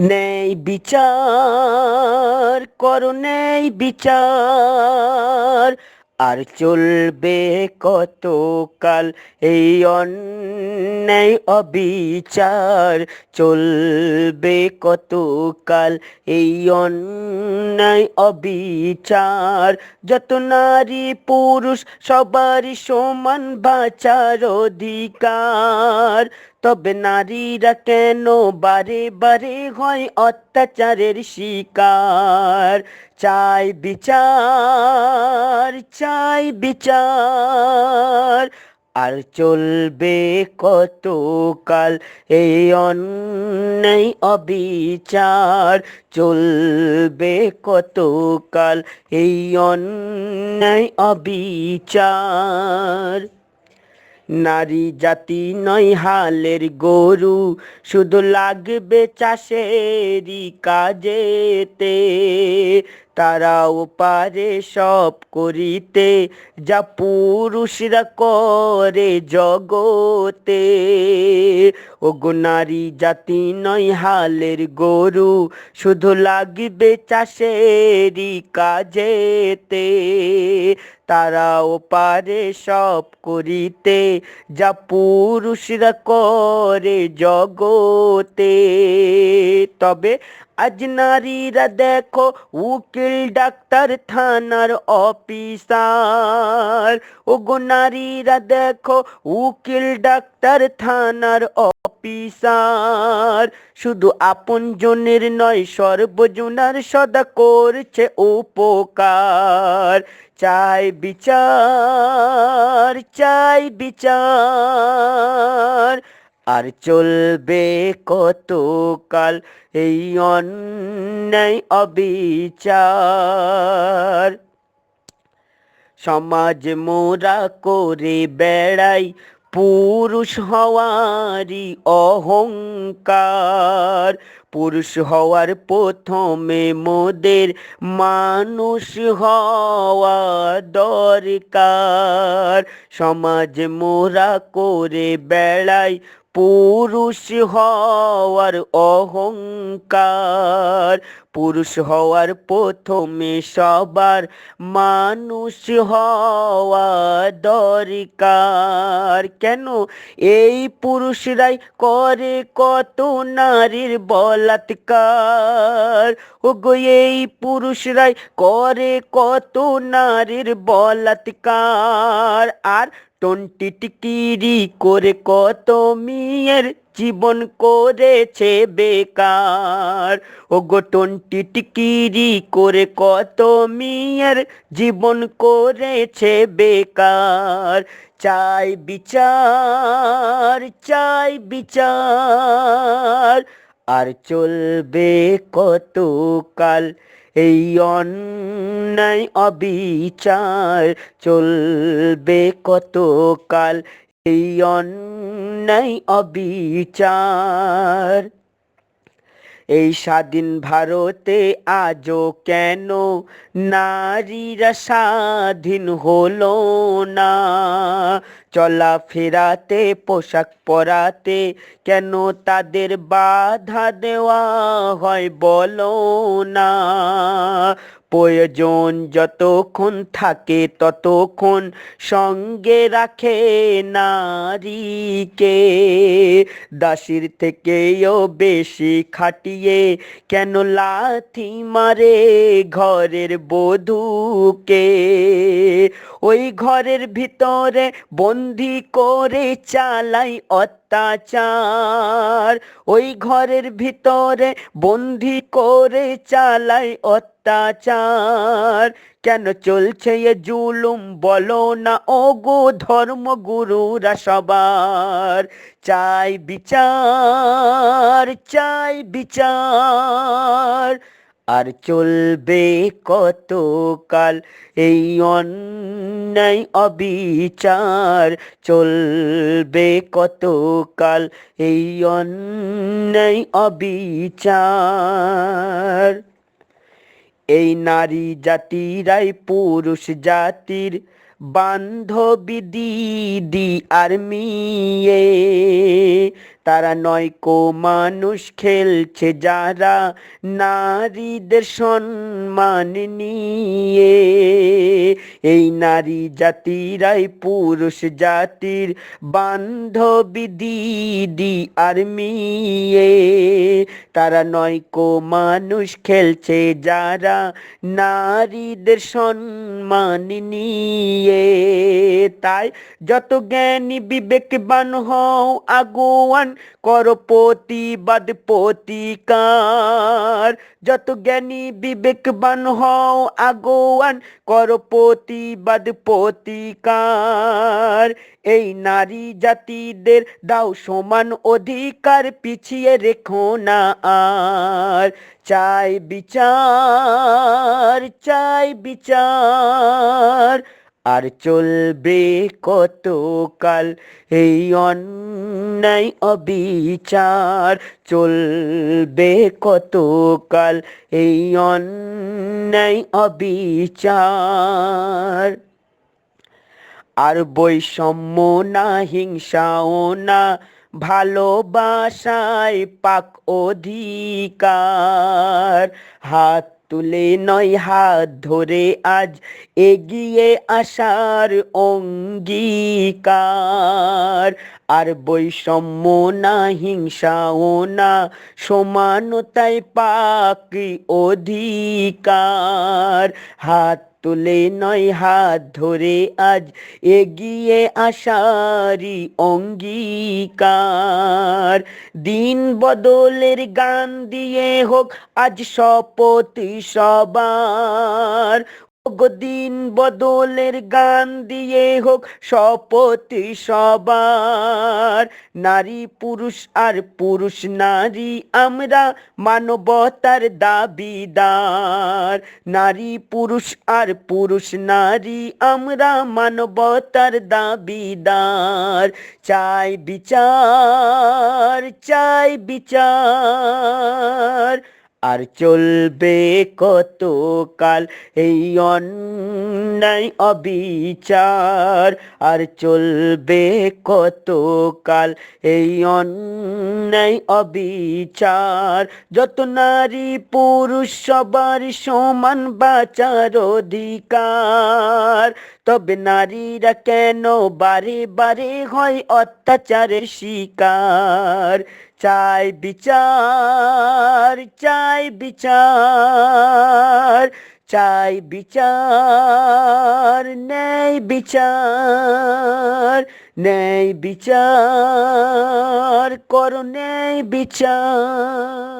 নেই বিচার, করো নেই বিচার। আর চলবে কতকাল এই অন্যায় অবিচার? চলবে কতকাল এই অন্যায় অবিচার? যত নারী পুরুষ সবারই সমান বাঁচার অধিকার। তবে নারীরা কেন বারে বারে হয় অত্যাচারের শিকার। চাই বিচার চাই বিচার। আর চলবে কতকাল এই অন্যায় অবিচার? চলবে কতকাল এই অন্যায় অবিচার? নারী জাতি নয় হালের গরু শুধু লাগবে চাষেরই কাজেতে। তারাও পারে সব করিতে, যা পুরুষরা করে জগতে। ওগো নারী জাতি নয় হালের গরু, শুধু লাগবে চাষেরই কাজেতে। তারাও পারে সব করিতে, যা পুরুষরা করে জগতে। তবে আজ নারীরা দেখো উকিল ডাক্তার থানার অফিসার ওগো নারীরা দেখো উকিল ডাক্তার থানার অফিসার শুধু আপন জনের নয় সর্বজনার সদা করছে উপকার চাই বিচার চাই বিচার আর চলবে কতকাল এই অন্যায় অবিচার। সমাজ মোরা করে বেড়াই পুরুষ হওয়ারই অহংকার। পুরুষ হওয়ার প্রথমে মোদের মানুষ হওয়া দরকার। সমাজ মোরা করে বেড়াই পুরুষ হওয়ার অহংকার। পুরুষ হওয়ার প্রথমে সবার মানুষ হওয়া দরকার। কেন? এই পুরুষরাই করে কত নারীর বলাৎকার। ও গো এই পুরুষরাই করে কত নারীর বলাৎকার। আর টন্টি টিকিরি করে কত মেয়ের জীবন করেছে বেকার। ও গো টন্টি টিকিরি করে কত মেয়ের জীবন করেছে বেকার। চাই বিচার চাই বিচার, আর চলবে কতকাল এই অন্যায় অবিচার। চলবে কতকাল এই অন্যায় অবিচার। এই স্বাধীন ভারতে আজও কেন নারীরা স্বাধীন হলো না? চলা ফেরাতে পোশাক পরাতে কেন তাদের বাধা দেওয়া হয় বলো না? প্রয়োজন যতক্ষণ থাকে ততক্ষণ সঙ্গে রাখে নারীকে। দাসির থেকেও বেশি খাটিয়ে কেন লাথি মারে ঘরের বধূকে? ওই ঘরের ভিতরে বন্দি করে চালাই অত্যাচার। ওই ঘরের ভিতরে বন্দি করে চালাই অত্যাচার। কেন চলছে এ জুলুম? বলো না ও গো ধর্মগুরুরা সবার। চাই বিচার চাই বিচার। আর চলবে কতকাল এই অন্যায় অবিচার? চলবে কতকাল এই অন্যায় অবিচার? এই নারী জাতিরাই পুরুষ জাতির বান্ধবী দিদি আর মিয়ে তারা নয়কো মানুষ খেলছে যারা নারীদের সম্মান নিয়ে। এই নারী জাতিরাই পুরুষ জাতির বান্ধবী দিদি আর মিয়ে। তারা নয় কো মানুষ খেলছে যারা নারীদের সম্মান নিয়ে। তাই যত জ্ঞানী বিবেকবান হও আগুয়ান, কর প্রতিবাদ প্রতিকার। যত জ্ঞানী বিবেকবান হও আগুয়ান, কর প্রতিবাদ প্রতিকার। এই নারী জাতিদের দাও সমান অধিকার, পিছিয়ে রেখো না আর। চাই বিচার চাই বিচার। আর চলবে কতকাল এই অন্যায় অবিচার? চলবে কতকাল এই অন্যায় অবিচার। আর বৈষম্য না হিংসাও না ভালোবাসায় পাক অধিকার। হাত তুলে নয় হাত ধরে আজ এগিয়ে আসার অঙ্গীকার। আর বৈষম্য না, হিংসাও না, সমানতায় পাক অধিকার। হাত তুলে নয় হাত ধরে আজ এগিয়ে আসারি অঙ্গীকার। দিন বদলের গান দিয়ে হোক আজ শপথ সবার। দিন বদলের গান দিয়ে হোক শপথ সবার। নারী পুরুষ আর পুরুষ নারী, আমরা মানবতার দাবিদার। নারী পুরুষ আর পুরুষ নারী, আমরা মানবতার দাবিদার। চাই বিচার চাই বিচার। আর চলবে কত কাল এই অন্যায় অবিচার, আর চলবে কতকাল এই অন্যায় অবিচার। যত নারী পুরুষ সবার সমান বাঁচার অধিকার, তবে নারীরা কেন বারে বারে হয় অত্যাচারের শিকার? চাই বিচার চাই বিচার চাই বিচার। নেই বিচার ন্যায় বিচার করো ন্যায় বিচার।